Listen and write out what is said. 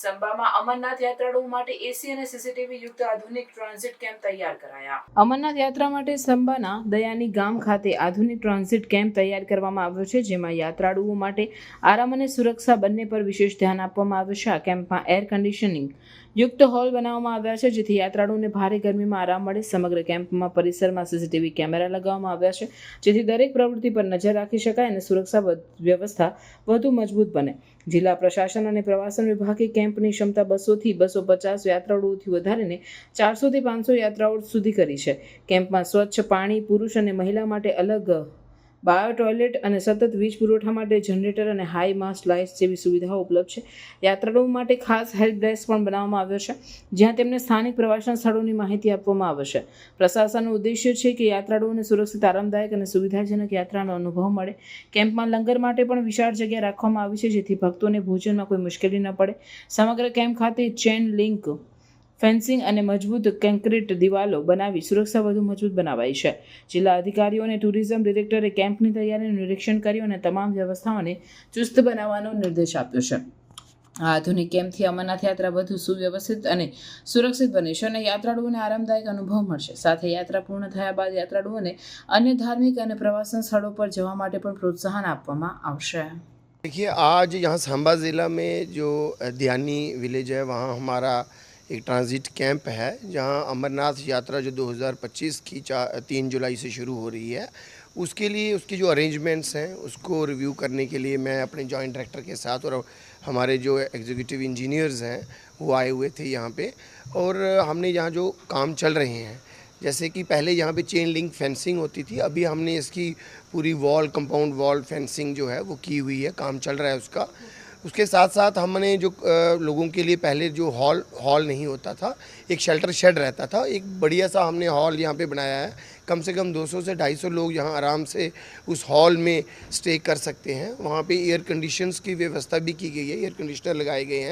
સંબામાં અમરનાથ યાત્રાળુઓ માટે એસી અને સીસીટીવી યુક્ત કેમ્પ તૈયાર કરાયા. અમરનાથ યાત્રા માટે સંબાના દયાની ગામ ખાતે આધુનિક ટ્રાન્ઝિટ કેમ્પ તૈયાર કરવામાં આવ્યો છે, જેમાં યાત્રાળુઓ માટે આરામ અને સુરક્ષા બંને પર વિશેષ ધ્યાન આપવામાં આવ્યું છે. આ કેમ્પમાં એર કન્ડિશનિંગ યુક્ત હોલ બનાવવામાં આવ્યા છે, જેથી યાત્રાળુઓને ભારે ગરમીમાં આરામ મળે. સમગ્ર કેમ્પમાં પરિસરમાં સીસીટીવી કેમેરા લગાવવામાં આવ્યા છે, જેથી દરેક પ્રવૃત્તિ પર નજર રાખી શકાય અને સુરક્ષા વ્યવસ્થા વધુ મજબૂત બને. જિલ્લા પ્રશાસન અને પ્રવાસન વિભાગે કેમ્પની ક્ષમતા બસોથી બસો પચાસ યાત્રાળુઓથી વધારીને ચારસોથી પાંચસો યાત્રાળુઓ સુધી કરી છે. કેમ્પમાં સ્વચ્છ પાણી, પુરુષ અને મહિલા માટે અલગ બાયો ટોયલેટ અને સતત વીજ પુરવઠા માટે જનરેટર અને હાઈ માસ લાઇટ્સ જેવી સુવિધાઓ ઉપલબ્ધ છે. યાત્રાળુઓ માટે ખાસ હેલ્પ ડેસ્ક પણ બનાવવામાં આવ્યો છે, જ્યાં તેમને સ્થાનિક પ્રવાસન સ્થળોની માહિતી આપવામાં આવશે પ્રશાસનનો ઉદ્દેશ્ય છે કે યાત્રાળુઓને સુરક્ષિત, આરામદાયક અને સુવિધાજનક યાત્રાનો અનુભવ મળે. કેમ્પમાં લંગર માટે પણ વિશાળ જગ્યા રાખવામાં આવી છે, જેથી ભક્તોને ભોજનમાં કોઈ મુશ્કેલી ન પડે. સમગ્ર કેમ્પ ખાતે ચેન લિંક ફેન્સિંગ અને મજબૂત કોન્ક્રીટ દિવાલો બનાવી સુરક્ષા વધુ મજબૂત બનાવાઈ છે જિલ્લા અધિકારીઓ અને ટુરિઝમ ડિરેક્ટરે કેમ્પની તૈયારીનું નિરીક્ષણ કર્યું અને તમામ વ્યવસ્થાઓને ચુસ્ત બનાવવાનો નિર્દેશ આપ્યો છે આ આધુનિક કેમ્પથી અમરનાથ યાત્રા વધુ સુવ્યવસ્થિત અને સુરક્ષિત બને છે અને યાત્રાળુઓને આરામદાયક અનુભવ મળશે સાથે યાત્રા પૂર્ણ થયા બાદ યાત્રાળુઓને અન્ય ધાર્મિક અને પ્રવાસન સ્થળો પર જવા માટે પણ પ્રોત્સાહન આપવામાં આવશે देखिए आज यहाँ सांबा ज़िला में जो ध्यानी विलेज है वहाँ हमारा एक ट्रांजिट कैंप है, जहाँ अमरनाथ यात्रा जो 2025 की तीन जुलाई से शुरू हो रही है, उसके लिए उसकी जो अरेंजमेंट्स हैं, उसको रिव्यू करने के लिए मैं अपने जॉइंट डायरेक्टर के साथ और हमारे जो एग्जीक्यूटिव इंजीनियर्स हैं, वो आए हुए थे यहाँ पे, और हमने यहाँ जो काम चल रहे हैं, जैसे कि पहले यहाँ पे चेन लिंक फेंसिंग होती थी, अभी हमने इसकी पूरी वॉल कंपाउंड वॉल फेंसिंग जो है, वो की हुई है, काम चल रहा है उसका उसके साथ साथ हमने जो लोगों के लिए पहले जो हॉल हॉल नहीं होता था, एक शेल्टर शेड रहता था, एक बढ़िया सा हमने हॉल यहाँ पे बनाया है। कम से कम 200 से 250 लोग यहाँ आराम से उस हॉल में स्टे कर सकते हैं। वहाँ पे एयर कंडीशंस की व्यवस्था भी की गई है, एयर कंडीशनर लगाए गए हैं।